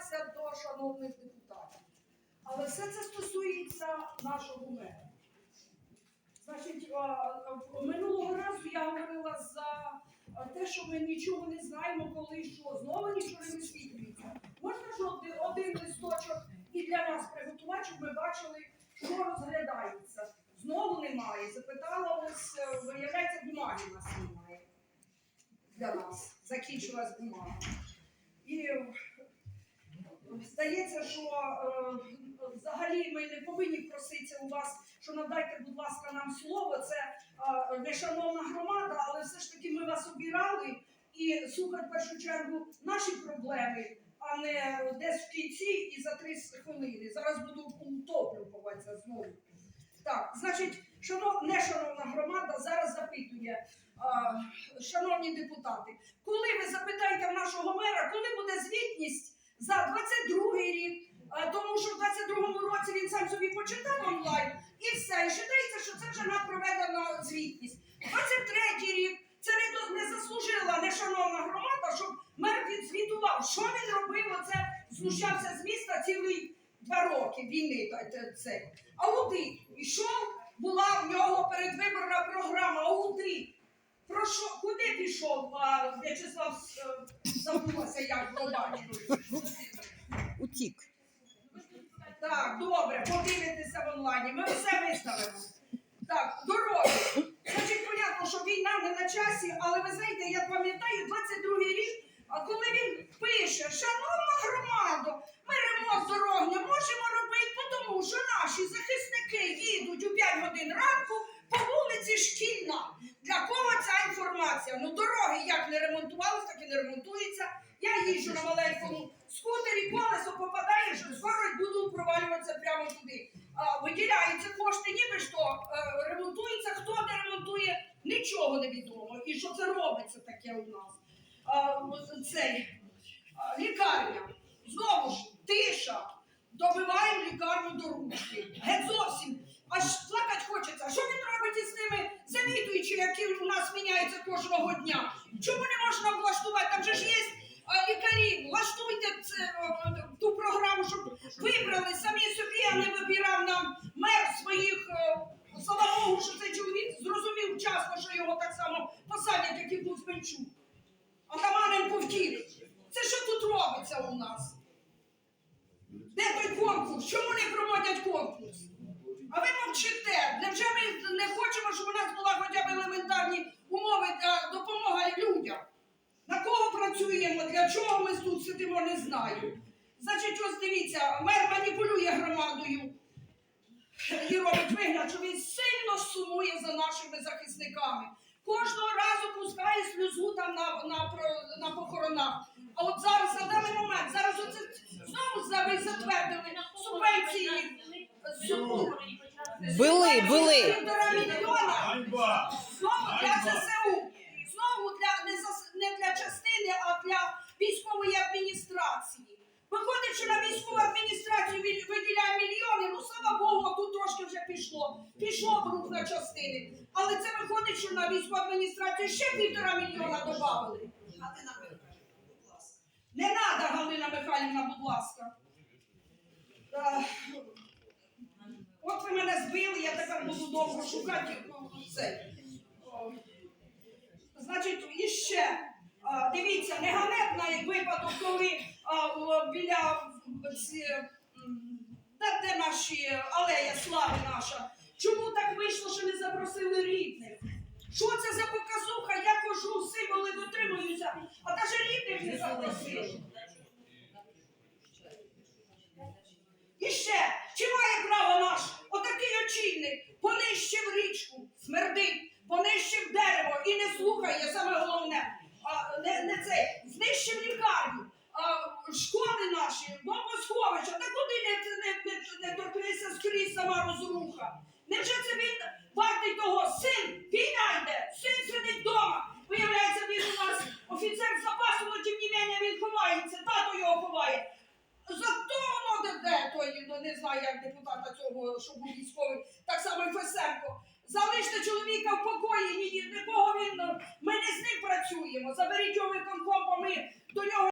звертатися до шановних депутатів. Але все це стосується нашого мера. Значить, минулого разу я говорила за те, що ми нічого не знаємо, коли що. Знову нічого не висвітлюється. Можна ж один, один листочок і для нас приготувати, щоб ми бачили, що розглядається. Знову немає. Запитала ось, е, виявляється, бумаги у нас немає. Для нас. Закінчилась бумага. І е, здається, що е, взагалі ми не повинні проситися у вас, що надайте, будь ласка, нам слово. Це е, не шановна громада, але все ж таки ми вас обірали і слухати в першу чергу наші проблеми, а не десь в кінці і за три хвилини. Зараз буду утоплюватися знову. Так, значить, шанов... нешановна громада зараз запитує, а, шановні депутати, коли ви запитаєте в нашого мера, коли буде звітність за 22 рік, тому що в 22-му році він сам собі почитав онлайн і все. І вважається, що це вже надпроведена звітність. 23 рік це не, заслужила нешановна громада, щоб мер відзвітував, що він робив, оце знущався з міста цілий два роки війни. Це. Аудит. Ішов, була в нього передвиборна програма аудит. Про що, куди пішов В'ячеслав е, забулася, як побачив? Утік. Так, добре, подивитися в онлайні. Ми все виставимо. Так, дороги. Значить, понятно, що війна не на часі, але ви знаєте, я пам'ятаю 22-й рік, а коли він пише, шановна громада, ми ремонт дорог не можемо робити, тому що наші захисники їдуть у 5 годин ранку по вулиці Шкільна. Для кого ця інформація? Ну, дороги як не ремонтувалися, так і не ремонтуються. Я їжджу на маленькому скутері, колесо попадає, що скоро буду провалюватися прямо туди. А, виділяються кошти, ніби що е, ремонтується, хто не ремонтує, нічого не відомо. І що це робиться таке у нас? Цей, лікарня. Знову ж, тиша. Добиваємо лікарню до ручки. Геть зовсім. Аж плакати хочеться. А що він робить із ними завідуючи, які у нас міняються кожного дня? Чому не можна влаштувати? Там же ж є а, лікарі. Влаштуйте це, о, ту програму, щоб вибрали самі собі, а не вибирав нам мер своїх. е, Слава Богу, що цей чоловік зрозумів вчасно, що його так само посадять, як і Кузьменчук. Атаманенко втік. Це що тут робиться у нас? Де той конкурс? Чому не проводять конкурс? А ви мовчите. Невже ми не хочемо, щоб у нас була хоча б елементарні умови для допомоги людям? На кого працюємо? Для чого ми тут сидимо, не знаю. Значить, ось дивіться, мер маніпулює громадою і робить вигляд, що він сильно сумує за нашими захисниками. Кожного разу пускає сльозу там на, на, на похоронах. А от зараз, на даний момент, зараз оце знову ви затвердили субвенції. Були, були. Півтора мільйона знову для ЗСУ. Знову для не, за- не для частини, а для військової адміністрації. Виходить, що на військову адміністрацію виділяє мільйони. Ну слава Богу, тут трошки вже пішло. Пішов рух на частини. Але це виходить, що на військову адміністрацію ще півтора мільйона додали. Не треба, Галина Михайлівна, будь ласка. Е, От ви мене збили, я тепер буду довго шукати це. Значить, іще. а, Дивіться, не ганебний випадок, коли а, біля де наші алея слави наша. Чому так вийшло, що не запросили рідних? Що це за показуха? Я хожу, символи дотримуюся, а навіть рідних не запросили. І ще, чи має право наш отакий очільник понищив річку, смердить, понищив дерево і не слухає, саме головне, а, не, не це, знищив лікарню, а, школи наші, бомбосховища, та куди не, не, не, не торкнися скрізь сама розруха. Невже це він вартий того? Син, війна йде, син сидить вдома. Виявляється, він у нас офіцер запасу, але тим не менше він ховається, тато його ховає. Зато воно де, де той, ну, не знаю, як депутата цього, що був військовий, так само і Фесенко. Залиште чоловіка в покої, ні, ні, нікого він, ми не з ним працюємо. Заберіть його виконком, бо ми до нього